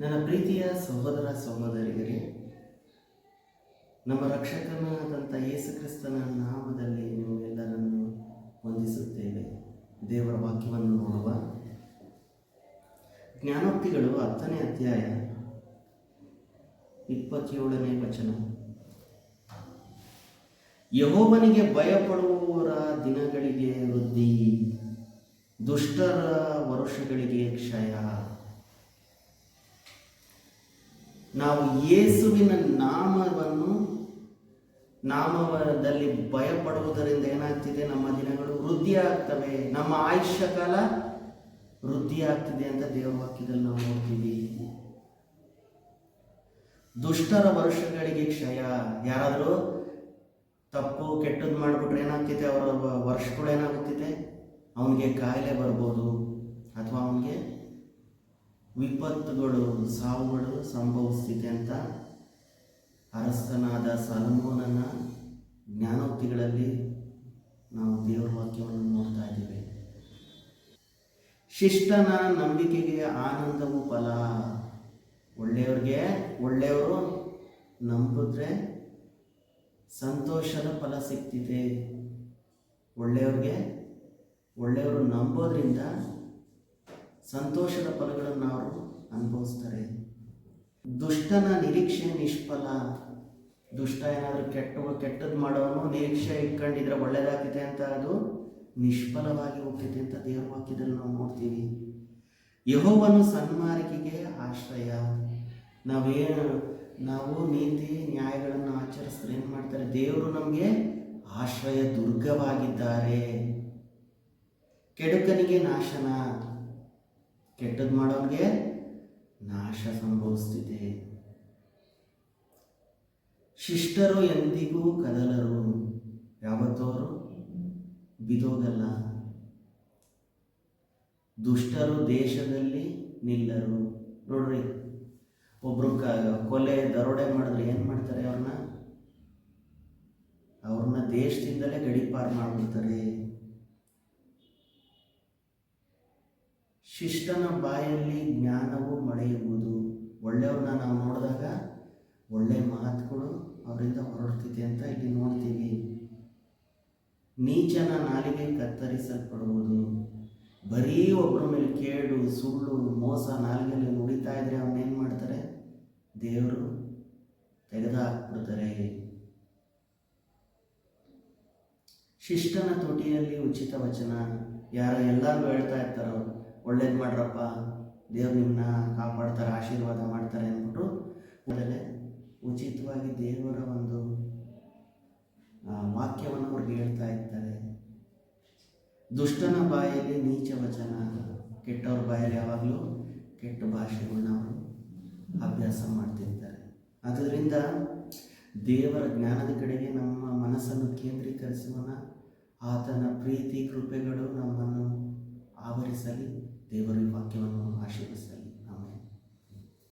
ನನ್ನ ಪ್ರೀತಿಯ ಸಹೋದರ ಸಹೋದರಿಯರೇ, ನಮ್ಮ ರಕ್ಷಕನಾದಂಥ ಯೇಸುಕ್ರಿಸ್ತನ ನಾಮದಲ್ಲಿ ನಿಮ್ಮೆಲ್ಲರನ್ನು ವಂದಿಸುತ್ತೇವೆ. ದೇವರ ವಾಕ್ಯವನ್ನು ನೋಡುವ. ಜ್ಞಾನೋಕ್ತಿಗಳು ಹತ್ತನೇ ಅಧ್ಯಾಯ ಇಪ್ಪತ್ತೇಳನೇ ವಚನ. ಯಹೋವನಿಗೆ ಭಯಪಡುವವರ ದಿನಗಳಿಗೆ ವೃದ್ಧಿ, ದುಷ್ಟರ ವರುಷಗಳಿಗೆ ಕ್ಷಯ. ನಾವು ಯೇಸುವಿನ ನಾಮವನ್ನು ನಾಮವರದಲ್ಲಿ ಭಯಪಡುವುದರಿಂದ ಏನಾಗ್ತಿದೆ? ನಮ್ಮ ದಿನಗಳು ವೃದ್ಧಿ ಆಗ್ತವೆ ನಮ್ಮ ಆಯುಷ್ಯ ಕಾಲ ವೃದ್ಧಿ ಆಗ್ತಿದೆ ಅಂತ ದೇವರ ವಾಕ್ಯದಲ್ಲಿ ನಾವು ನೋಡ್ತೀವಿ. ದುಷ್ಟರ ವರ್ಷಗಳಿಗೆ ಕ್ಷಯ. ಯಾರಾದರೂ ತಪ್ಪು ಕೆಟ್ಟದ್ದು ಮಾಡಿಬಿಟ್ರೆ ಏನಾಗ್ತಿದೆ? ಅವರ ವರ್ಷಗಳು ಏನಾಗುತ್ತಿದೆ? ಅವನಿಗೆ ಕಾಯಿಲೆ ಬರ್ಬೋದು. ಅಥವಾ ಅವನಿಗೆ ವಿಪತ್ತುಗಳು ಸಾವುಗಳು ಸಂಭವಿಸ್ತಿದೆ ಅಂತ ಅರಸನಾದ ಸಲಮೋನನ ಜ್ಞಾನೋಕ್ತಿಗಳಲ್ಲಿ ನಾವು ದೇವರ ವಾಕ್ಯವನ್ನು ನೋಡ್ತಾ ಇದ್ದೀವಿ. ಶಿಷ್ಟನ ನಂಬಿಕೆಗೆ ಆನಂದವು ಫಲ ಒಳ್ಳೆಯವ್ರಿಗೆ ಒಳ್ಳೆಯವರು ನಂಬಿದ್ರೆ ಸಂತೋಷದ ಫಲ ಸಿಗ್ತಿದೆ. ಒಳ್ಳೆಯವ್ರಿಗೆ ಒಳ್ಳೆಯವರು ನಂಬೋದ್ರಿಂದ ಸಂತೋಷದ ಫಲಗಳನ್ನು ಅವರು ಅನುಭವಿಸ್ತಾರೆ. ದುಷ್ಟನ ನಿರೀಕ್ಷೆ ನಿಷ್ಫಲ. ದುಷ್ಟ ಏನಾದರೂ ಕೆಟ್ಟ ಕೆಟ್ಟದ್ದು ಮಾಡೋನು ನಿರೀಕ್ಷೆ ಇಟ್ಕೊಂಡಿದ್ರೆ ಒಳ್ಳೇದಾಗ್ತಿದೆ ಅಂತ ಅದು ನಿಷ್ಫಲವಾಗಿ ಹೋಗ್ತಿದೆ ಅಂತ ದೇವರ ವಾಕ್ಯದಲ್ಲಿ ನಾವು ನೋಡ್ತೀವಿ. ಯಹೋವನು ಸನ್ಮಾರ್ಗಿಗೆ ಆಶ್ರಯ. ನಾವೇನು, ನಾವು ನೀತಿ ನ್ಯಾಯಗಳನ್ನು ಆಚರಿಸಿದ್ರೆ ಏನು ಮಾಡ್ತಾರೆ? ದೇವರು ನಮಗೆ ಆಶ್ರಯ ದುರ್ಗವಾಗಿದ್ದಾರೆ ಕೆಡುಕನಿಗೆ ನಾಶನ. ಕೆಟ್ಟದ್ದು ಮಾಡೋನಿಗೆ ನಾಶ ಸಂಭವಿಸ್ತಿದೆ. ಶಿಷ್ಟರು ಎಂದಿಗೂ ಕದಲರು. ಯಾವತ್ತವರು ಬಿದೋಗಲ್ಲ. ದುಷ್ಟರು ದೇಶದಲ್ಲಿ ನಿಲ್ಲರು. ನೋಡ್ರಿ, ಒಬ್ರು ಕ ಕೊಲೆ, ದರೋಡೆ ಮಾಡಿದ್ರೆ ಏನು ಮಾಡ್ತಾರೆ ಅವ್ರನ್ನ? ಅವ್ರನ್ನ ದೇಶದಿಂದಲೇ ಗಡಿಪಾರು ಮಾಡಿಬಿಡ್ತಾರೆ. ಶಿಷ್ಟನ ಬಾಯಲ್ಲಿ ಜ್ಞಾನವು ಮಳೆಯುವುದು. ಒಳ್ಳೆಯವ್ರನ್ನ ನಾವು ನೋಡಿದಾಗ ಒಳ್ಳೆ ಮಾತುಗಳು ಅವರಿಂದ ಹೊರಡ್ತಿದೆ ಅಂತ ಇಲ್ಲಿ ನೋಡ್ತೀವಿ. ನೀಚನ ನಾಲಿಗೆ ಕತ್ತರಿಸಲ್ಪಡುವುದು. ಬರೀ ಒಬ್ಬರ ಮೇಲೆ ಕೇಡು, ಸುಳ್ಳು, ಮೋಸ ನಾಲಿಗೆಯಲ್ಲಿ ನುಡಿತಾ ಇದ್ರೆ ಅವನೇನು ಮಾಡ್ತಾರೆ? ದೇವರು ತೆಗೆದು ಹಾಕ್ಬಿಡ್ತಾರೆ ಶಿಷ್ಟನ ತುಟಿಯಲ್ಲಿ ಉಚಿತ ವಚನ. ಯಾರ ಎಲ್ಲರೂ ಹೇಳ್ತಾ ಇರ್ತಾರೋ? ಒಳ್ಳೇದು ಮಾಡ್ರಪ್ಪ. ದೇವ್ರು ನಿಮ್ಮನ್ನ ಕಾಪಾಡ್ತಾರೆ, ಆಶೀರ್ವಾದ ಮಾಡ್ತಾರೆ ಅಂದ್ಬಿಟ್ಟು ಮೊದಲೇ ಉಚಿತವಾಗಿ ದೇವರ ಒಂದು ವಾಕ್ಯವನ್ನು ಅವ್ರಿಗೆ ಹೇಳ್ತಾ ಇರ್ತಾರೆ ದುಷ್ಟನ ಬಾಯಲ್ಲಿ ನೀಚ ವಚನ, ಕೆಟ್ಟವ್ರ ಬಾಯಲ್ಲಿ ಯಾವಾಗಲೂ ಕೆಟ್ಟ ಭಾಷೆಗಳನ್ನ ಅವರು ಅಭ್ಯಾಸ ಮಾಡ್ತಿರ್ತಾರೆ. ಅದರಿಂದ ದೇವರ ಜ್ಞಾನದ ಕಡೆಗೆ ನಮ್ಮ ಮನಸ್ಸನ್ನು ಕೇಂದ್ರೀಕರಿಸುವನ ಆತನ ಪ್ರೀತಿ, ಕೃಪೆಗಳು ನಮ್ಮನ್ನು ಆವರಿಸಲಿ ದೇವರ ವಾಕ್ಯವನ್ನು ಆಶೀರ್ವಿಸಲಿ